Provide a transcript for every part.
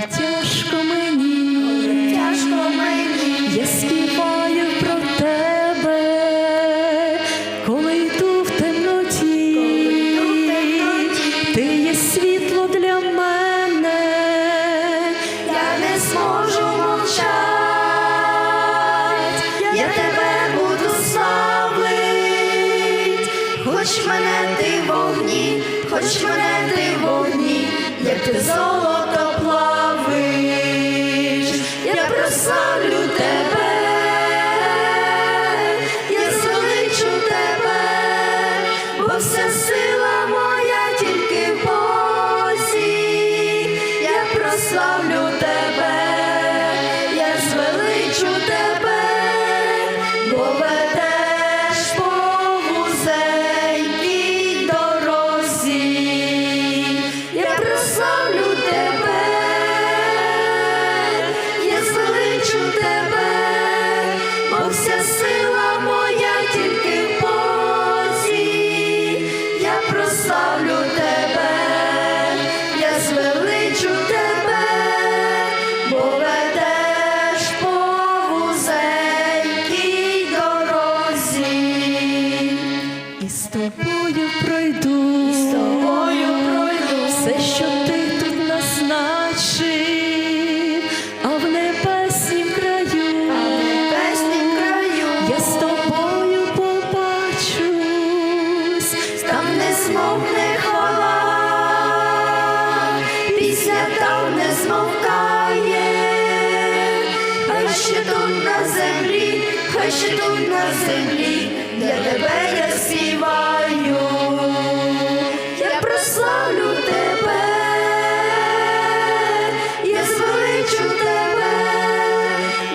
тяжко мені, тяжко мені, я співаю про тебе, коли йду в темноті, ти є світло для мене, я не зможу мовчати, я, тебе буду славить, хоч мене ти вогні, хоч мене ти вогні, як ти золото. Я з тобою пройду, З тобою пройду. Все, що ти тут назначив, а в небеснім краю, небеснім краю, я з тобою побачусь, там не змовкне хвала, пісня там не змовкає, хай ще тут на землі, хай ще тут на землі, для тебе я співаю, я прославлю тебе, я звеличу тебе,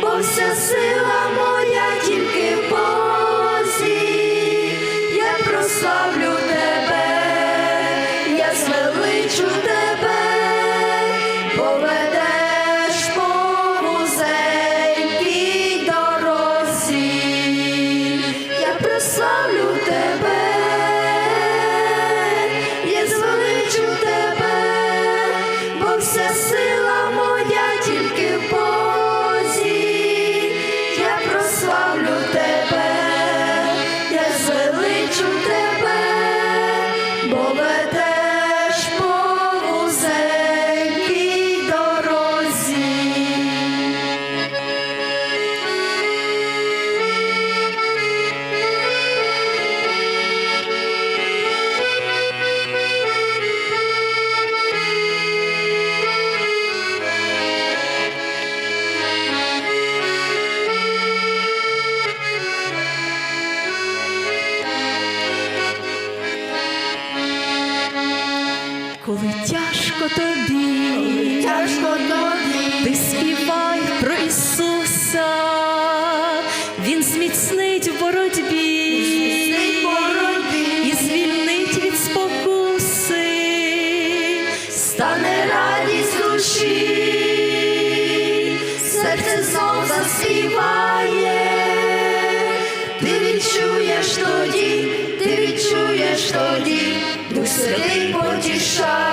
бо вся сила моя тільки в Бозі, я прославлю бо вся тобі, Тяжко тобі, ти співай про Ісуса, Він зміцнить в боротьбі, і звільнить від спокуси. стане радість душі, серце знов заспіває, ти відчуєш тоді, ти відчуєш тоді, Дух Святий потішає,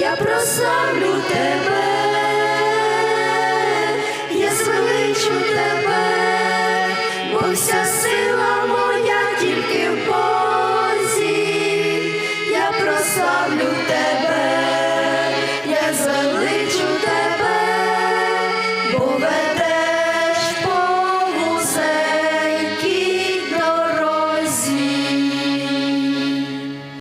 я прославлю тебе.